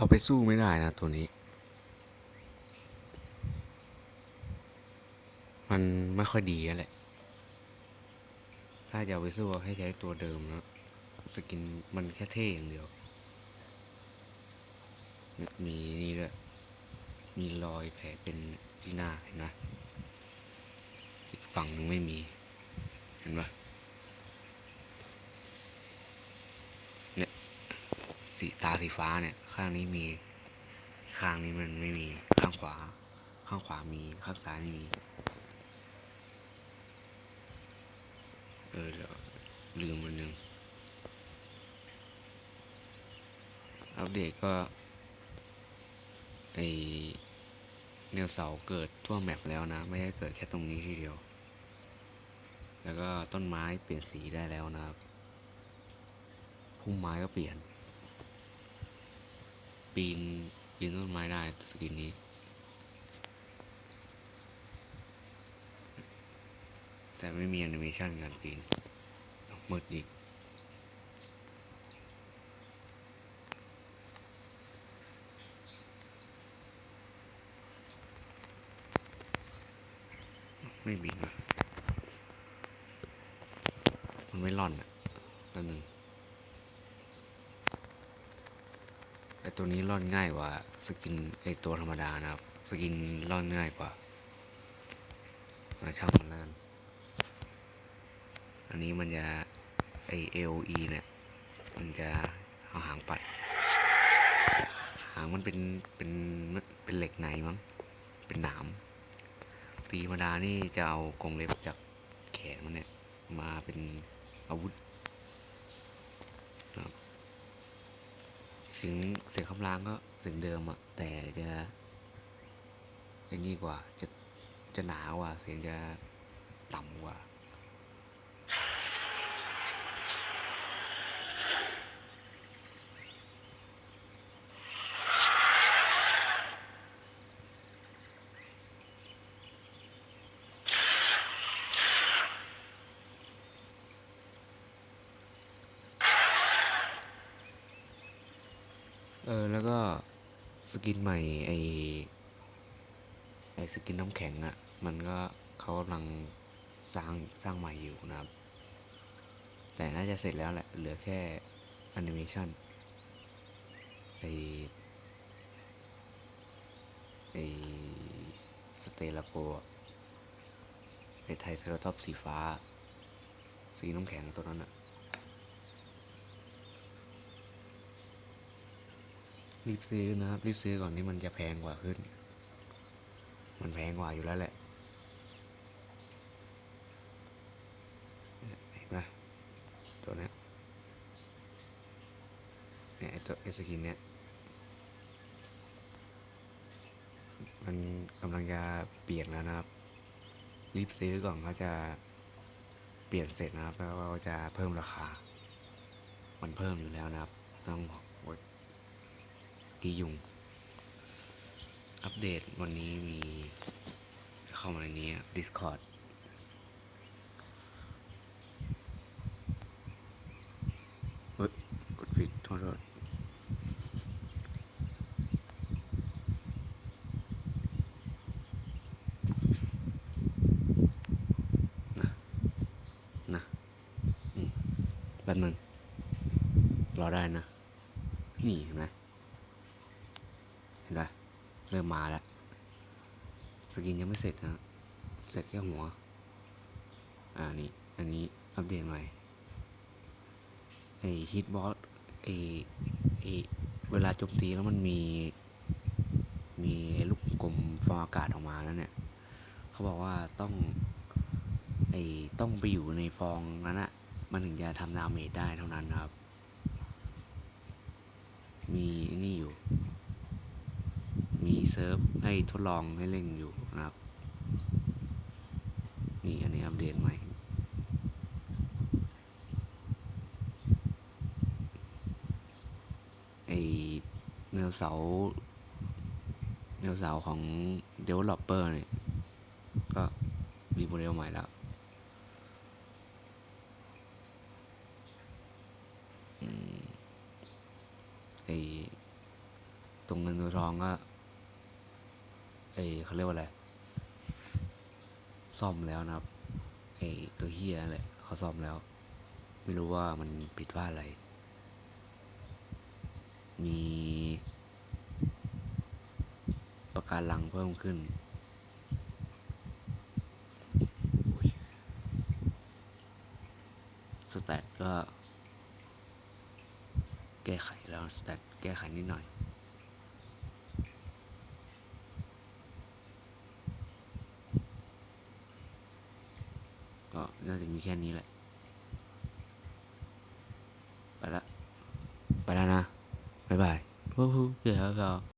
เอาไปสู้ไม่ได้นะตัวนี้ มันไม่ค่อยดีแล้วแหละ ถ้าจะเอาไปสู้ให้ใช้ตัวเดิมนะสกินมันแค่เท่อย่างเดียว มีนี่ด้วย มีรอยแผลเป็นที่หน้าเห็นไหมอีกฝั่งนึงไม่มี เห็นปะเนี่ย สีตาสีฟ้าเนี่ย ข้างนี้มี ข้างนี้มันไม่มีข้างขวา ข้างขวามีข้างซ้ายไม่มี เออเดี๋ยวลืมมันหนึ่งอัปเดตก็ไอแนวเสาเกิดทั่วแมปแล้วนะ ไม่ใช่เกิดแค่ตรงนี้ทีเดียว แล้วก็ต้นไม้เปลี่ยนสีได้แล้วนะครับพุ่มไม้ก็เปลี่ยน ปีนปีนต้นไม้ได้สกินนี้ แต่ไม่มีแอนิเมชันการปีนมืดอีกไม่บินวะมันไม่ร่อนอะตัวหนึ่งไอ ตัวนี้ร่อนง่ายกว่าสกินไอตัวธรรมดานะครับสกินร่อนง่ายกว่ามาช่างมันแล้วกันอันนี้มันจะไอเอลีเนี่ยมันจะเอาหางปัด หางมันเป็นเป็นเป็นเหล็กในมั้งเป็นหนามตีธรรมดานี่จะเอากรงเล็บจากแขนมันเนี่ยมาเป็นอาวุธนะครับ สียงเสียงคำรามก็เสียงเดิมอะแต่จะไอ้นี่กว่าจะจะหนากว่าเสียงจะต่ำกว่า ออ แล้วก็สกินใหม่ไอไอสกินน้ำแข็งอะ่ะ มันก็เขากำลังสร้างสร้างใหม่อยู่นะครับ แต่น่าจะเสร็จแล้วแหละ เหลือแค่แอนิเมชันไอไอสเตลาโปไอไทยเซอร์ท็อปสีฟ้า สีน้ำแข็งตัวนั้นอะ รีบซื้อนะครับ รีบซื้อก่อนที่มันจะแพงกว่าขึ้น มันแพงกว่าอยู่แล้วแหละเห็นปะตัวนี้เนี่ยไอตัวไอสกินเนี้ยมันกำลังจะเปลี่ยนแล้วนะครับ รีบซื้อก่อนเขาจะเปลี่ยนเสร็จนะครับแล้วก็จะเพิ่มราคา มันเพิ่มอยู่แล้วนะครับต้องบอก กียุง อัปเดตวันนี้มี เข้ามาในนี้ Discord เฮ้ยกดผิดโทษโทษนะนะแป๊บนึงรอได้นะ นี่เห็นไหม ห็นปะเริ่มมาแล้ว สกินยังไม่เสร็จนะเสร็จแค่หัว อ่านี่ อันนี้อัปเดตใหม่ ไอฮิตบอสไอไอเวลาโจมตีแล้วมันมี มีลูกกลมฟองอากาศออกมาแล้วเนี่ย เขาบอกว่าต้อง ไอต้องไปอยู่ในฟองนั้นอะมันถึงจะทำดาเมจได้เท่านั้นครับ มีนี่อยู่ มีเซิร์ฟให้ทดลองให้เล่นอยู่นะครับ นี่อันนี้อัปเดตใหม่ไอเนื้อเสาเนื้อเสาของ Developer เนี่ย ก็มีโมเดลใหม่แล้วไอตรงเงินตัวทองก็ อยเขาเรียกว่าอะไร ซ่อมแล้วนะครับไอ้ตัวเฮียนั่นแหละเขาซ่อมแล้ว ไม่รู้ว่ามันผิดพลาอะไร มีประการลังเพิ่มขึ้นสแตทก็แก้ไขแล้วสแตทแก้ไขนิดหน่อย ก็น่าจะมีแค่นี้แหละ ไปละ ไปแล้วนะ บ๊ายบายฮู้ฮู้เดี๋ยวเดี๋ยว